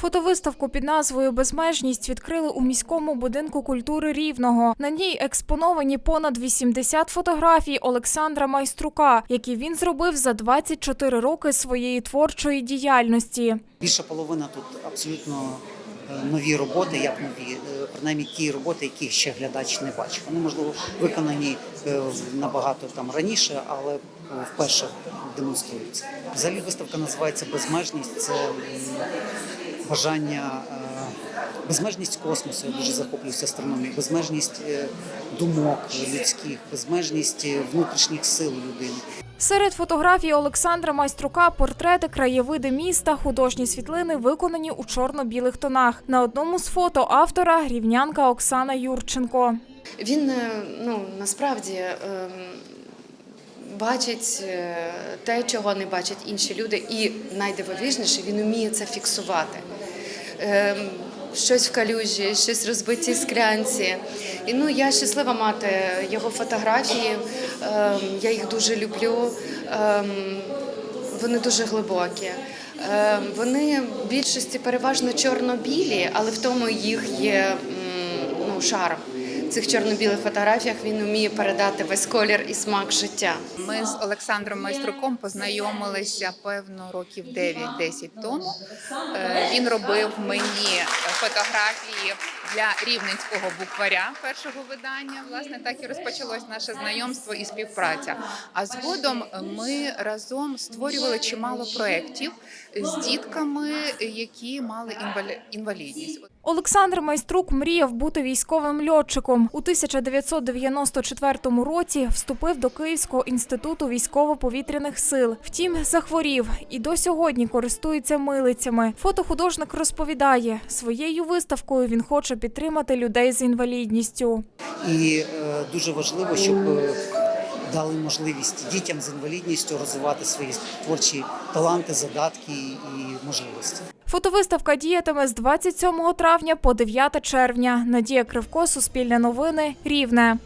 Фотовиставку під назвою Безмежність відкрили у міському будинку культури Рівного. На ній експоновані понад 80 фотографій Олександра Майструка, які він зробив за 24 роки своєї творчої діяльності. Більша половина тут абсолютно е, нові роботи, як нові, е, принаймні ті роботи, які ще глядач не бачив. Вони можливо виконані е, набагато там раніше, але вперше демонструються. Взагалі виставка називається Безмежність. Це бажання. е, Безмежність космосу, я дуже захоплююся астрономією, безмежність е, думок людських, безмежність е, внутрішніх сил людини. Серед фотографій Олександра Майструка портрети, краєвиди міста, художні світлини виконані у чорно-білих тонах. На одному з фото автора рівнянка Оксана Юрченко. Він ну насправді ем, бачить те, чого не бачать інші люди, і найдивовижніше, він вміє це фіксувати. Ем, Щось в калюжі, щось розбиті склянці. І ну я щаслива мати його фотографії. Ем, Я їх дуже люблю. Ем, Вони дуже глибокі. Вони в більшості переважно чорно-білі, але в тому їх є ну, шарм. В цих чорно-білих фотографіях він вміє передати весь колір і смак життя. Ми з Олександром Майструком познайомилися певно років 9-10 тому. Він робив мені фотографії для рівненського букваря першого видання. Власне, так і розпочалось наше знайомство і співпраця. А згодом ми разом створювали чимало проєктів з дітками, які мали інвалі- інвалідність. Олександр Майструк мріяв бути військовим льотчиком. У 1994 році вступив до Київського інституту військово-повітряних сил. Втім, захворів і до сьогодні користується милицями. Фотохудожник розповідає, своєю виставкою він хоче підтримати людей з інвалідністю. І е, дуже важливо, щоб е, дали можливість дітям з інвалідністю розвивати свої творчі таланти, задатки і можливості. Фотовиставка діятиме з 27 травня по 9 червня. Надія Кривко, Суспільне новини, Рівне.